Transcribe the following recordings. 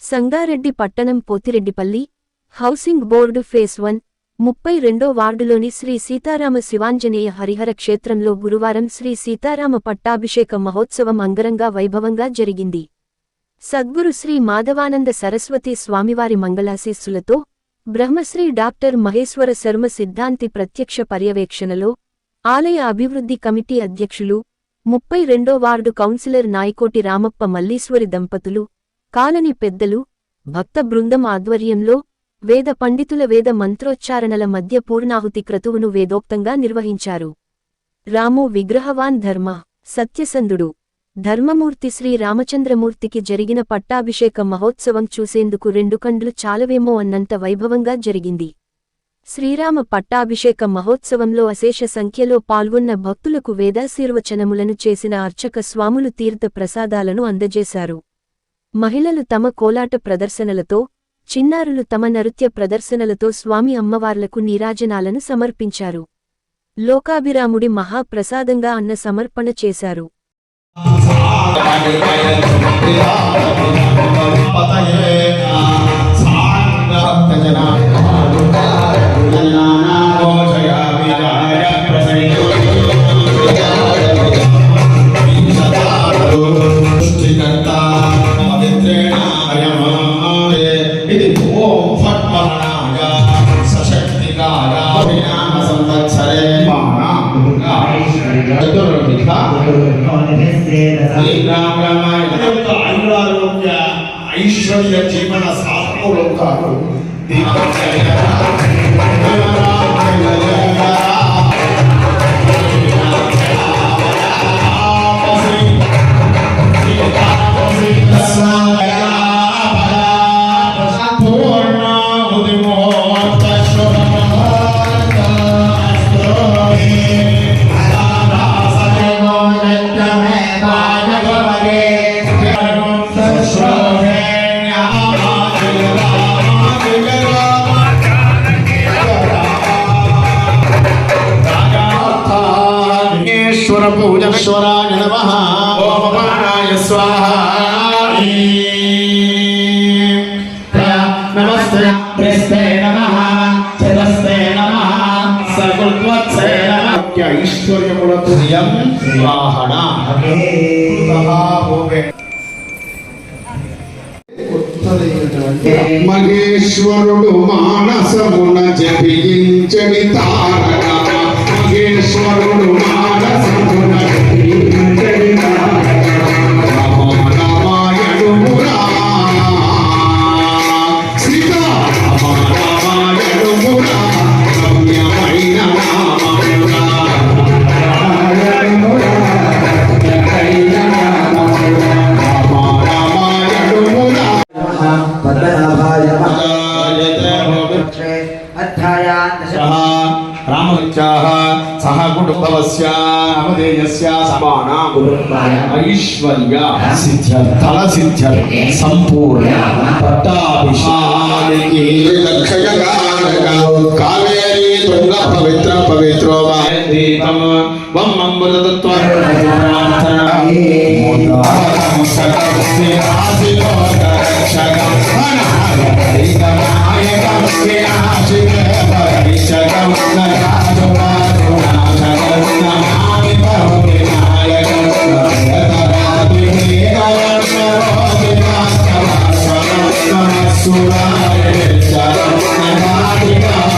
సంగారెడ్డి పట్టణం Pothireddypally housing board phase one ముప్పై రెండో వార్డులోని శ్రీ సీతారామ శివాంజనేయ హరిహర క్షేత్రంలో గురువారం శ్రీ సీతారామ పట్టాభిషేక మహోత్సవం అంగరంగా వైభవంగా జరిగింది. సద్గురు శ్రీ మాధవానంద సరస్వతి స్వామివారి మంగళాశీస్సులతో బ్రహ్మశ్రీ డాక్టర్ మహేశ్వర శర్మ సిద్ధాంతి ప్రత్యక్ష పర్యవేక్షణలో ఆలయ అభివృద్ధి కమిటీ అధ్యక్షులు ముప్పై రెండో వార్డు కౌన్సిలర్ నాయకోటి రామప్ప మల్లీశ్వరి దంపతులు కాలనీ పెద్దలు భక్త బృందం ఆధ్వర్యంలో వేద పండితుల వేద మంత్రోచ్చారణల మధ్య పూర్ణాహుతి క్రతువును వేదోక్తంగా నిర్వహించారు. రాము విగ్రహవాన్ ధర్మ సత్యసంధుడు. ధర్మమూర్తి శ్రీ రామచంద్రమూర్తికి జరిగిన పట్టాభిషేక మహోత్సవం చూసేందుకు రెండు కండ్లు చాలవేమో అన్నంత వైభవంగా జరిగింది. శ్రీరామ పట్టాభిషేక మహోత్సవంలో అశేష సంఖ్యలో పాల్గొన్న భక్తులకు వేదాశీర్వచనములను చేసిన అర్చక స్వాములు తీర్థ ప్రసాదాలను అందజేశారు. మహిళలు తమ కోలాట ప్రదర్శనలతో చిన్నారులు తమ నృత్య ప్రదర్శనలతో స్వామి అమ్మవార్లకు నీరాజనాలను సమర్పించారు. లోకాభిరాముడి మహాప్రసాదంగా అన్న సమర్పణ చేశారు. ఇది ಶ್ರೀರಾಮ ರಾಮಾಯಣ ಆಯುರ ಆರೋಗ್ಯ ಐಶ್ವರ್ಯ ಜೀವನ ಸಾಧಕರು ఈశ్వర పూజశ్వరాయ నమ. ఓమపానాయ స్వాహ. నమస్తే ప్రస్తే నమః. చతస్తే నమః. వాహన. మహేశ్వరుడు మానసమున జపించని తారక. మహేశ్వరుడు మానసమున ఐశ్వర్య సిద్ధ్యర్థ ఫల సిద్ధ్యర్థ సంపూర్ణ పట్టాభిషేకానికి కావేరీ తుంగ పవిత్ర పవిత్రో దీపం వం అమృతత్వ నమః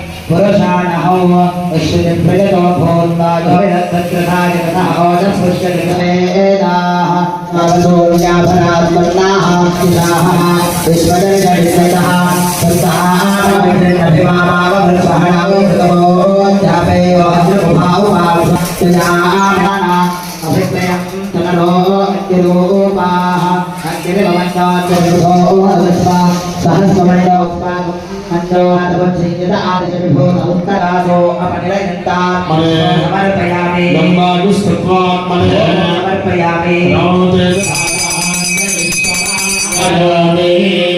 पुरुषाणौ अश्विनि प्रजतो भूत्वादोयत्तत्रथाजगतः ओजस्पृश्य निगमेदाः मधुर्याभरात्मन्नाः सुराः विश्वजनितः सन्तः अभिमानावभृतमौ कृतमोऽध्यापयो अग्रभाव अभिप्रयं तनरो अग्निरूपाः अग्निभवन्तात्मो अभिस्वा సహస్రమైన ఉత్పాదం సమర్పయామి. సమర్పయామి.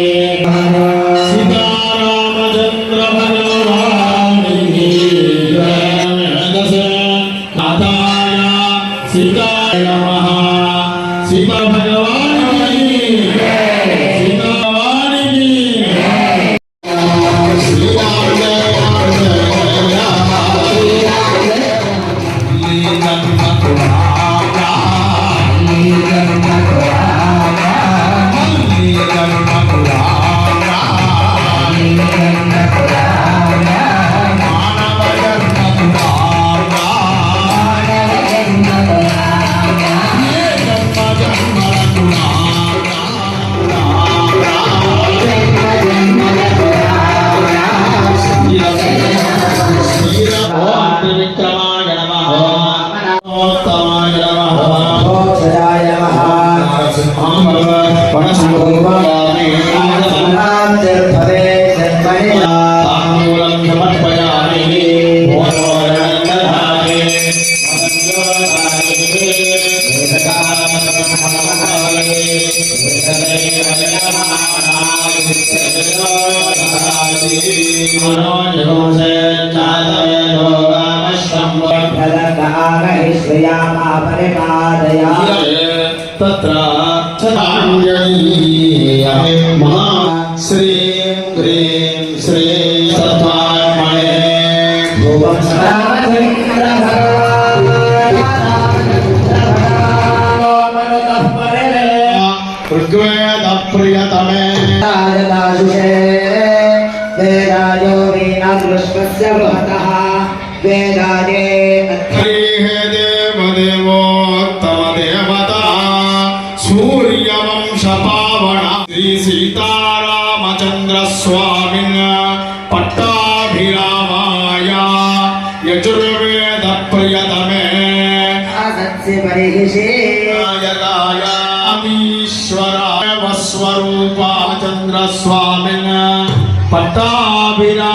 तत्राक्षराञ्जलिः अहं స్వామిన్ పట్టాభిరామాయ యజుర్వేద ప్రియతమే స్వరూపా చంద్ర స్వామిన్ పట్టాభిరా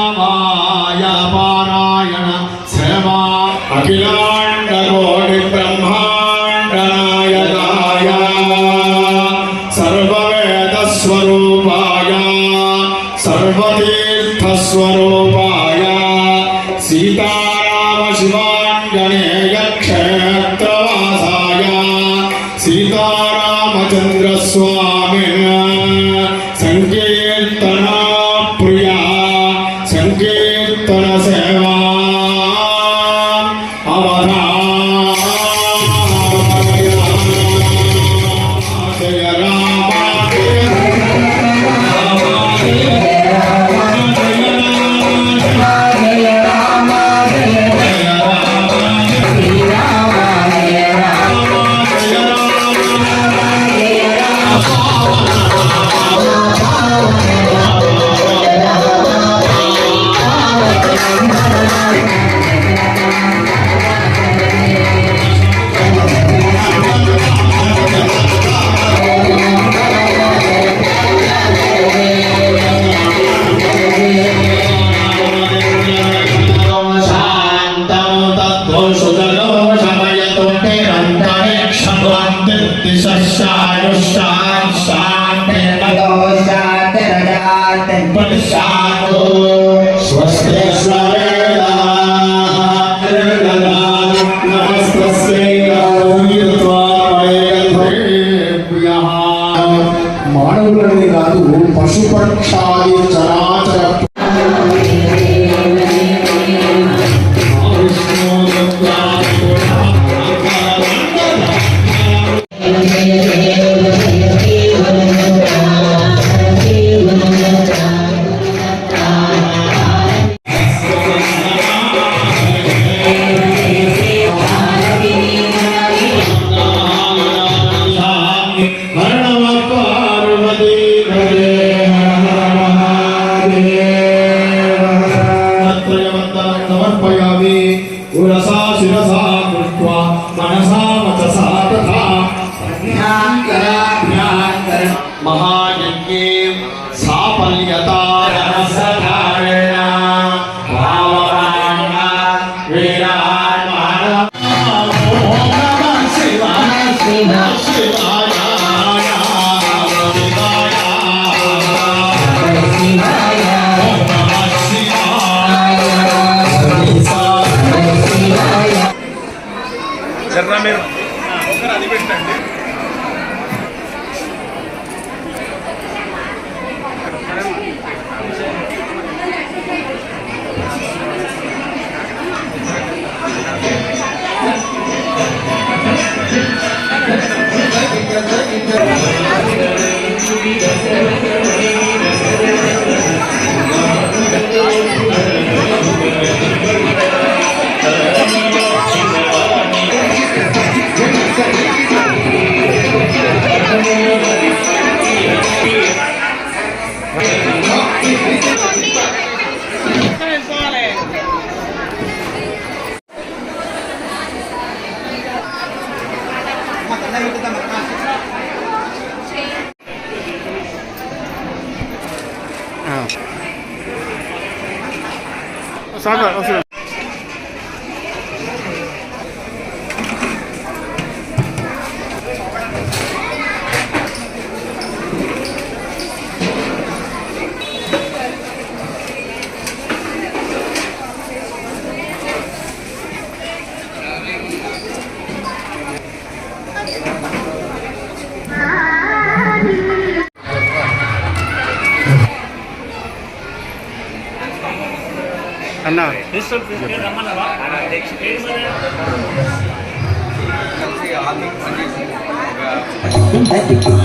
গানে स्वस्ति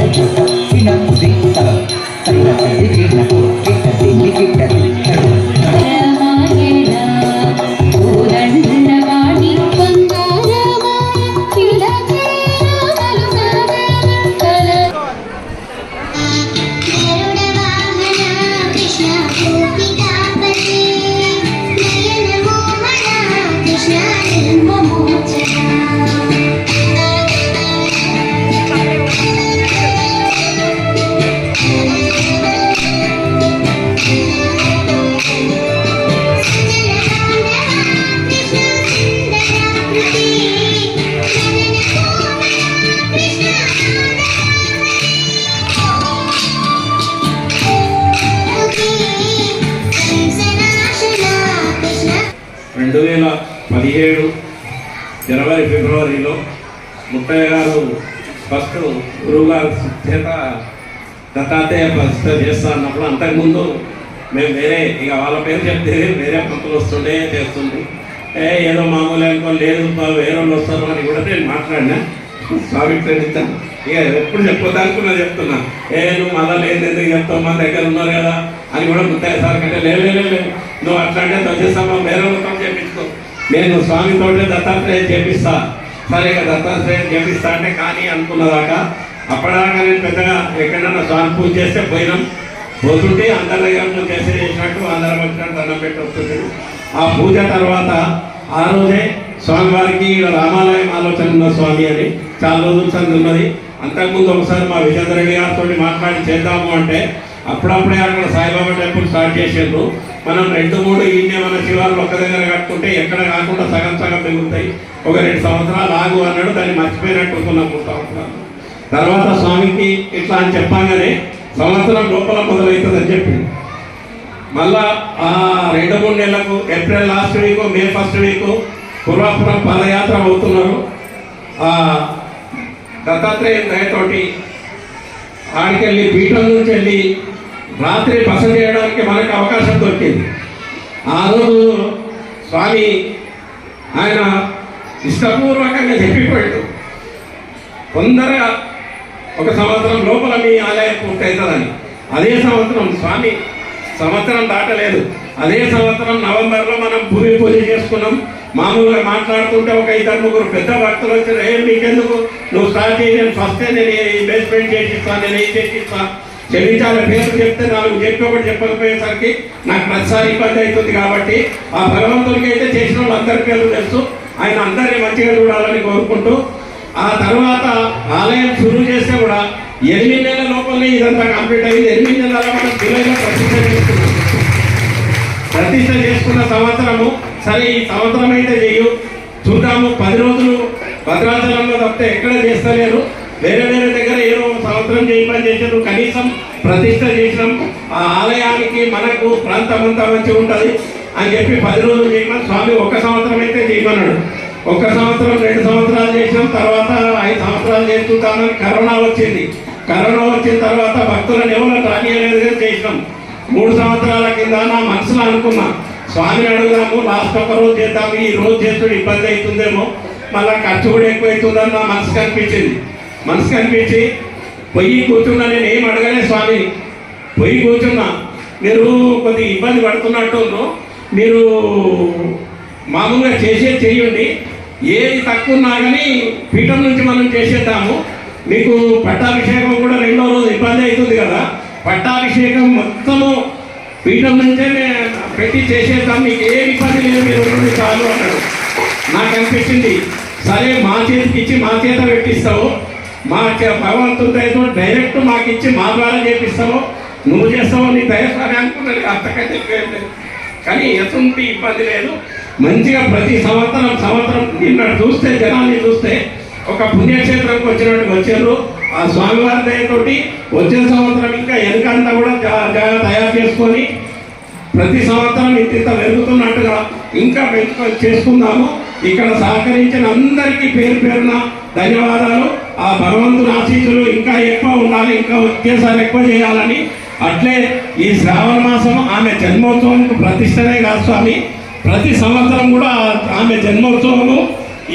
కోదండవాణి పదిహేడు జనవరి ఫిబ్రవరిలో ముత్తయ్య గారు ఫస్ట్ గురువు గారు చేత దత్తాత్రేయ ప్రతిష్ట చేస్తా అన్నప్పుడు అంతకుముందు మేము వేరే ఇక వాళ్ళ పేరు చెప్తే వేరే పంతులు వస్తుండే చేస్తుంది ఏ ఏదో మామూలు అనుకో లేదు వేరే వాళ్ళు వస్తారు అని కూడా నేను మాట్లాడినా. స్వామి ప్రేమిస్తాను ఇక ఎప్పుడు చెప్పొద్దు అనుకున్నా చెప్తున్నా. ఏ నువ్వు మళ్ళా లేదు ఎందుకు చెప్తావు? మా దగ్గర ఉన్నారు కదా అని కూడా ముత్తాయి సార్ కంటే లేదు లేవు నువ్వు అట్లా అంటే తగ్గిస్తామా వేరే వాళ్ళతో చేపించుకో నేను స్వామి తోటే దత్తాత్రేయం చేపిస్తా సరే ఇక దత్తాత్రేయ చేపిస్తా అంటే కానీ అనుకున్నదాకా అప్పటిదాకా నేను పెద్దగా ఎక్కడన్నా స్వామి పూజ చేస్తే పోయినాం. పోతుంటే అందరి దగ్గర చేసే చేసినట్టు అందరం వచ్చినట్టు దండం పెట్టి వస్తుంది ఆ పూజ తర్వాత ఆ రోజే స్వామివారికి రామాలయం ఆలోచన ఉన్న స్వామి అని చాలా రోజుల సంది ఉన్నది. అంతకుముందు ఒకసారి మా విజేంద్ర గారితో మాట్లాడి చేద్దాము అంటే అప్పుడప్పుడే అక్కడ సాయిబాబా టెంపుల్ స్టార్ట్ చేసిండ్రు. మనం రెండు మూడు ఈయనే మన శివాలు ఒక్క దగ్గర కట్టుకుంటే ఎక్కడ కాకుండా సగం సగం మిగులుతాయి ఒక రెండు సంవత్సరాలు ఆగు అన్నాడు దాన్ని మర్చిపోయినట్టు అనుకున్నాం మూడు సంవత్సరాలు. తర్వాత స్వామికి ఇట్లా అని చెప్పగానే సంవత్సరం లోపల మొదలవుతుందని చెప్పి మళ్ళా ఆ రెండు మూడు నెలలకు April last week May first week పురాపురం పాదయాత్ర అవుతున్నారు. ఆ దత్తాత్రేయ దయతోటి ఆడికెళ్ళి పీఠం నుంచి వెళ్ళి రాత్రి బస చేయడానికి మనకు అవకాశం దొరికింది. ఆ రోజు స్వామి ఆయన ఇష్టపూర్వకంగా చెప్పిపోయాడు. తొందరగా ఒక సంవత్సరం లోపల మీ ఆలయం పూర్తవుతుందని అదే సంవత్సరం స్వామి సంవత్సరం దాటలేదు. అదే సంవత్సరం నవంబర్లో మనం భూమి పూజ చేసుకున్నాం. మామూలుగా మాట్లాడుతుంటే ఒక ఇద్దరు ముగ్గురు పెద్ద భక్తులు వచ్చారు ఏ మీకెందుకు? నువ్వు స్టార్ట్ చేసి ఫస్టే ఫస్ట్ నేను ఈ బేస్మెంట్ చేసి ఇస్తాను నేను ఏం చేసి ఇస్తాను చెల్లించాల పేరు చెప్తే నాలుగు చెప్పి ఒకటి చెప్పకపోయేసరికి నాకు ప్రతిసారి ఇబ్బంది అవుతుంది కాబట్టి ఆ భగవంతుడికి అయితే చేసిన వాళ్ళందరి పేర్లు తెలుసు. ఆయన అందరినీ మంచిగా చూడాలని కోరుకుంటూ ఆ తర్వాత ఆలయం షురూ చేస్తే కూడా ఎనిమిది నెలల లోపలనే ఇదంతా కంప్లీట్ అయింది ఎనిమిది నెలల మనం జూలైలో ప్రతిష్ట చేసుకున్నాం. ప్రతిష్ట చేసుకున్న సంవత్సరము సరే ఈ సంవత్సరం అయితే చెయ్యు. చూద్దాము పది రోజులు భద్రాచలంలో తప్పితే ఎక్కడ చేస్తలేరు. వేరే వేరే దగ్గర ఏదో ఒక సంవత్సరం చేయమని చేసారు కనీసం ప్రతిష్ట చేసినాం. ఆ ఆలయానికి మనకు ప్రాంతం అంతా మంచిగా ఉంటుంది. అని చెప్పి పది రోజులు చేయమని స్వామి ఒక సంవత్సరం అయితే చేయమన్నాడు ఒక సంవత్సరం రెండు సంవత్సరాలు చేసినాం తర్వాత ఐదు సంవత్సరాలు చేస్తుంటానని కరోనా వచ్చింది. కరోనా వచ్చిన తర్వాత భక్తులను ఎవరు రానియలేదు చేసినాం. మూడు సంవత్సరాల కింద నా మనసులో అనుకున్నా. స్వామిని అడుగుదాము లాస్ట్ ఒక రోజు చేద్దాము ఈ రోజు చేస్తుడు ఇబ్బంది అవుతుందేమో. మళ్ళీ ఖర్చు కూడా ఎక్కువ అవుతుందని నా మనసుకు అనిపించింది. మనసు కనిపించి పొయ్యి కూర్చున్నా నేను ఏం అడగలే స్వామి. పొయ్యి కూర్చున్నా మీరు కొద్దిగా ఇబ్బంది పడుతున్నట్టు మీరు మామూలుగా చేసేది చెయ్యండి ఏది తక్కువ ఉన్నా కానీ పీఠం నుంచి మనం చేసేద్దాము. మీకు పట్టాభిషేకం కూడా రెండో రోజు ఇబ్బంది అవుతుంది కదా. పట్టాభిషేకం మొత్తము పీఠం నుంచే పెట్టి చేసేద్దాం. మీకు ఏ ఇబ్బంది లేదు మీరు చాలు అన్నాడు. నాకు అనిపించింది సరే మా చేతికి ఇచ్చి మా చేత పెట్టిస్తావు. మా భగవంతుడి దయతో డైరెక్ట్ మాకు ఇచ్చి మా ద్వారా చేపిస్తావో? నువ్వు చేస్తావు నీ దయసారి అనుకున్నది అంతకంటే లేదు. కానీ ఎటువంటి ఇబ్బంది లేదు. మంచిగా ప్రతి సంవత్సరం సంవత్సరం నిన్న చూస్తే జనాన్ని చూస్తే ఒక పుణ్యక్షేత్రంకి వచ్చినట్టు వచ్చారు. ఆ స్వామివారి దయతోటి వచ్చే సంవత్సరం ఇంకా ఎనకంతా కూడా జా- తయారు చేసుకొని ప్రతి సంవత్సరం ఇంత ఇంత పెరుగుతున్నట్టుగా ఇంకా పెంచుకొని చేసుకుందాము. ఇక్కడ సహకరించిన అందరికీ పేరు పేరున ధన్యవాదాలు. ఆ భగవంతుని ఆశీస్సులు ఇంకా ఎక్కువ ఉండాలి ఇంకా ఒకేసారి ఎక్కువ చేయాలని. అట్లే ఈ శ్రావణ మాసం ఆమె జన్మోత్సవం ప్రతిష్టనే కాదు స్వామి. ప్రతి సంవత్సరం కూడా ఆమె జన్మోత్సవము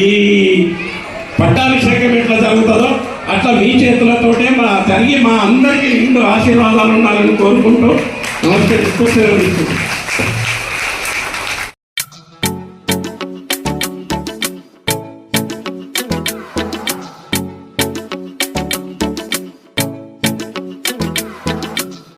ఈ పట్టాభిషేకం ఎట్లా జరుగుతుందో అట్లా మీ చేతులతోటే మా జరిగి మా అందరికీ నిండు ఆశీర్వాదాలు ఉండాలని కోరుకుంటూ నమస్కరిస్తూ సెలవు